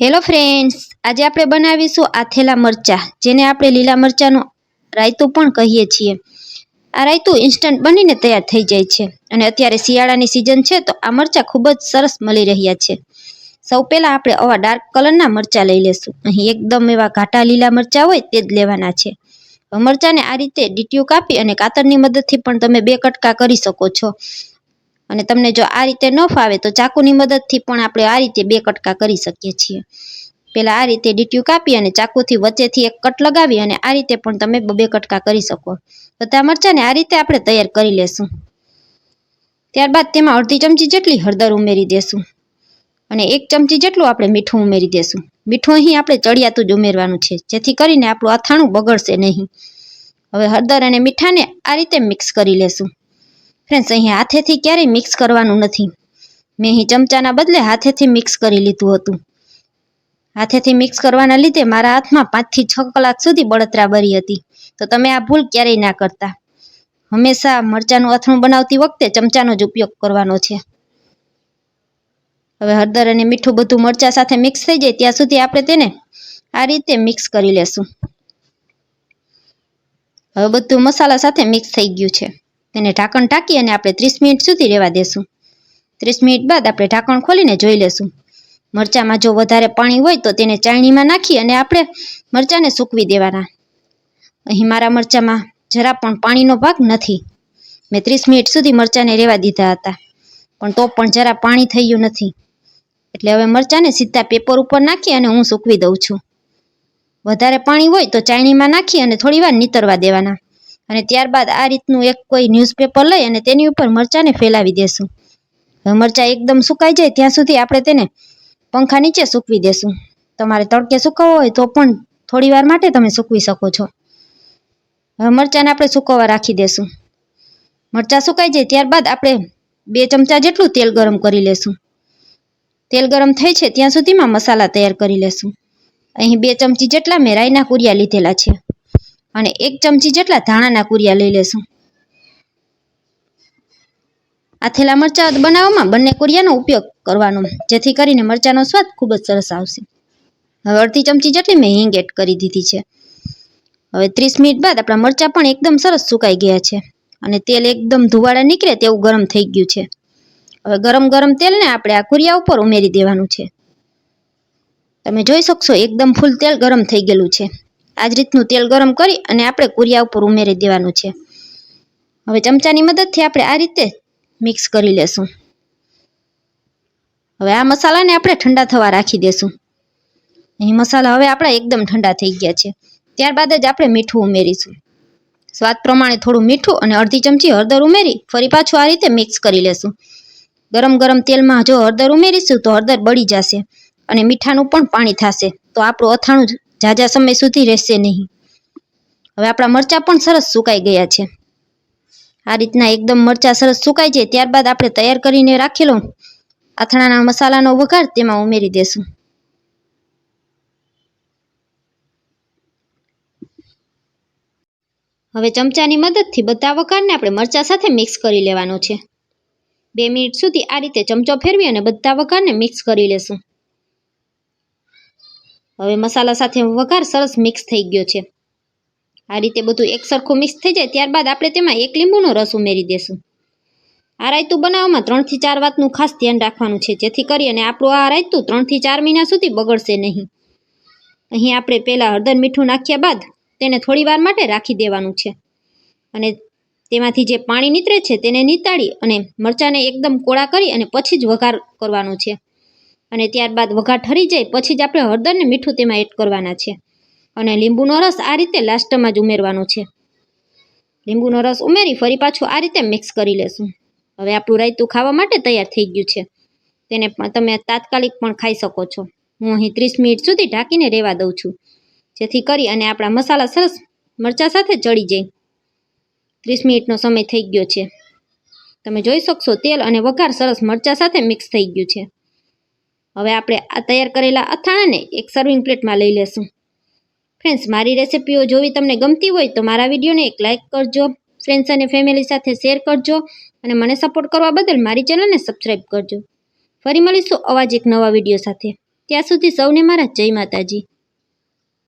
Hello friends આજે આપણે બનાવીશું આથેલા મરચાં, જેને આપણે લીલા મરચાંનું રાયતું પણ કહીએ છીએ. આ રાયતું ઇન્સ્ટન્ટ બનીને તૈયાર થઈ જાય છે અને અત્યારે શિયાળાની સિઝન છે તો આ મરચાં ખૂબ જ સરસ મળી રહ્યા છે. સૌ પહેલાં આપણે આવા ડાર્ક કલરના મરચાં લઈ લેશું. અહીં એકદમ એવા ઘાટા લીલા મરચાં હોય તે જ લેવાના છે. મરચાંને આ રીતે ડીટીયું કાપી અને કાતરની મદદથી પણ તમે બે કટકા કરી શકો છો. અને તમને જો આ રીતે ન ફાવે તો ચાકુની મદદથી પણ આપણે આ રીતે બે કટકા કરી શકીએ છીએ. પહેલાં આ રીતે ડીટીયું કાપી અને ચાકુથી વચ્ચેથી એક કટ લગાવી અને આ રીતે પણ તમે બે કટકા કરી શકો. બધા મરચાંને આ રીતે આપણે તૈયાર કરી લેશું. ત્યારબાદ તેમાં અડધી ચમચી જેટલી હળદર ઉમેરી દેશું. અને એક ચમચી જેટલું આપણે મીઠું ઉમેરી દેશું. મીઠું અહીં આપણે ચડિયાતું જ ઉમેરવાનું છે, જેથી કરીને આપણું અથાણું બગડશે નહીં. હવે હળદર અને મીઠાને આ રીતે મિક્સ કરી લેશું. ફ્રેન્ડ્સ અહીં હાથેથી ક્યારેય મિક્સ કરવાનું નથી. મેં અહીં ચમચાના બદલે હાથેથી મિક્સ કરી લીધું હતું. હાથેથી મિક્સ કરવાના લીધે મારા હાથમાં પાંચથી છ કલાક સુધી બળતરા ભરી હતી. તો તમે આ ભૂલ ક્યારેય ના કરતા. હંમેશા મરચાંનું અથણું બનાવતી વખતે ચમચાનો જ ઉપયોગ કરવાનો છે. હવે હળદર અને મીઠું બધું મરચાં સાથે મિક્સ થઈ જાય ત્યાં સુધી આપણે તેને આ રીતે મિક્સ કરી લેશું. હવે બધું મસાલા સાથે મિક્સ થઈ ગયું છે. તેને ઢાંકણ ઢાંકી અને આપણે ત્રીસ મિનિટ સુધી રહેવા દેશું. ત્રીસ મિનિટ બાદ આપણે ઢાંકણ ખોલીને જોઈ લેશું. મરચાંમાં જો વધારે પાણી હોય તો તેને ચાળણીમાં નાખી અને આપણે મરચાંને સૂકવી દેવાના. અહીં મારા મરચાંમાં જરા પણ પાણીનો ભાગ નથી. મેં ત્રીસ મિનિટ સુધી મરચાંને રહેવા દીધા હતા. પણ તો પણ જરા પાણી થયું નથી. એટલે હવે મરચાંને સીધા પેપર ઉપર નાખી અને હું સૂકવી દઉં છું. વધારે પાણી હોય તો ચાળણીમાં નાખી અને થોડી વાર નીતરવા દેવાના. અને ત્યારબાદ આ રીતનું એક કોઈ ન્યૂઝપેપર લઈ અને તેની ઉપર મરચાંને ફેલાવી દેશું. હવે મરચાં એકદમ સુકાઈ જાય ત્યાં સુધી આપણે તેને પંખા નીચે સૂકવી દેશું. તમારે તડકે સુકાવવો હોય તો પણ થોડી વાર માટે તમે સૂકવી શકો છો. હવે મરચાંને આપણે સુકવવા રાખી દેશું. મરચાં સુકાઈ જાય ત્યારબાદ આપણે બે ચમચા જેટલું તેલ ગરમ કરી લેશું. તેલ ગરમ થઈ છે ત્યાં સુધીમાં મસાલા તૈયાર કરી લેશું. અહીં બે ચમચી જેટલા મેં રાઈના કુરિયા લીધેલા છે. અને એક ચમચી જેટલા ધાણાના કુરિયા લઈ લેશું. આથેલા મરચાં બનાવવામાં બંને કુરિયાનો ઉપયોગ કરવાનો, જેથી કરીને મરચાંનો સ્વાદ ખૂબ જ સરસ આવશે. હવે અડધી ચમચી જેટલી મેં હિંગ એડ કરી દીધી છે. હવે ત્રીસ મિનિટ બાદ આપણા મરચાં પણ એકદમ સરસ સુકાઈ ગયા છે અને તેલ એકદમ ધુવાડા નીકળે તેવું ગરમ થઈ ગયું છે. હવે ગરમ ગરમ તેલને આપણે આ કુરિયા ઉપર ઉમેરી દેવાનું છે. તમે જોઈ શકશો એકદમ ફૂલ તેલ ગરમ થઈ ગયેલું છે. આ રીતનું તેલ ગરમ કરી અને આપણે કુરિયા ઉપર ઉમેરી દેવાનું છે. હવે ચમચાની મદદથી આપણે આ રીતે મિક્સ કરી લેશું. હવે આ મસાલાને આપણે ઠંડા થવા રાખી દેશું. અહીં મસાલા હવે આપણા એકદમ ઠંડા થઈ ગયા છે. ત્યારબાદ જ આપણે મીઠું ઉમેરીશું. સ્વાદ પ્રમાણે થોડું મીઠું અને અડધી ચમચી હળદર ઉમેરી ફરી પાછું આ રીતે મિક્સ કરી લેશું. ગરમ ગરમ તેલમાં જો હળદર ઉમેરીશું તો હળદર બળી જશે અને મીઠાનું પણ પાણી થશે. તો આપણું અથાણું ઝાઝા સમય સુધી રહેશે નહીં. હવે આપણા મરચાં પણ સરસ સુકાઈ ગયા છે. આ રીતના એકદમ મરચાં સરસ સુકાઈ જાય ત્યારબાદ આપણે તૈયાર કરીને રાખેલો આથણાના મસાલાનો વઘાર તેમાં ઉમેરી દેશું. હવે ચમચાની મદદથી બધા વઘારને આપણે મરચાં સાથે મિક્સ કરી લેવાનો છે. બે મિનિટ સુધી આ રીતે ચમચો ફેરવી અને બધા વઘારને મિક્સ કરી લેશું. હવે મસાલા સાથે વઘાર સરસ મિક્સ થઈ ગયો છે. આ રીતે બધું એક સરખું મિક્સ થઈ જાય ત્યારબાદ આપણે તેમાં એક લીંબુનો રસ ઉમેરી દેશું. આ રાયતું બનાવવામાં ત્રણથી ચાર વાતનું ખાસ ધ્યાન રાખવાનું છે, જેથી કરી અને આપણું આ રાયતું ત્રણથી ચાર મહિના સુધી બગડશે નહીં. અહીં આપણે પહેલાં હળદર મીઠું નાખ્યા બાદ તેને થોડી વાર માટે રાખી દેવાનું છે. અને તેમાંથી જે પાણી નીતરે છે તેને નીતાળી અને મરચાંને એકદમ કોળા કરી અને પછી જ વઘાર કરવાનો છે. અને ત્યારબાદ વઘાર ઠરી જાય પછી જ આપણે હળદરને મીઠું તેમાં એડ કરવાના છે. અને લીંબુનો રસ આ રીતે લાસ્ટમાં જ ઉમેરવાનો છે. લીંબુનો રસ ઉમેરી ફરી પાછું આ રીતે મિક્સ કરી લેશું. હવે આપણું રાયતું ખાવા માટે તૈયાર થઈ ગયું છે. તેને પણ તમે તાત્કાલિક પણ ખાઈ શકો છો. હું અહીં ત્રીસ મિનિટ સુધી ઢાંકીને રહેવા દઉં છું. જેથી કરી અને આપણા મસાલા સરસ મરચાં સાથે ચડી જાય. ત્રીસ મિનિટનો સમય થઈ ગયો છે. તમે જોઈ શકશો તેલ અને વઘાર સરસ મરચાં સાથે મિક્સ થઈ ગયું છે. હવે આપણે આ તૈયાર કરેલા અથાણાને એક સર્વિંગ પ્લેટમાં લઈ લેશું. ફ્રેન્ડ્સ મારી રેસિપીઓ જોવી તમને ગમતી હોય તો મારા વિડીયોને એક લાઇક કરજો. ફ્રેન્ડ્સ અને ફેમિલી સાથે શેર કરજો અને મને સપોર્ટ કરવા બદલ મારી ચેનલને સબસ્ક્રાઈબ કરજો. ફરી મળીશું અવાજ એક નવા વીડિયો સાથે. ત્યાં સુધી સૌને મારા જય માતાજી.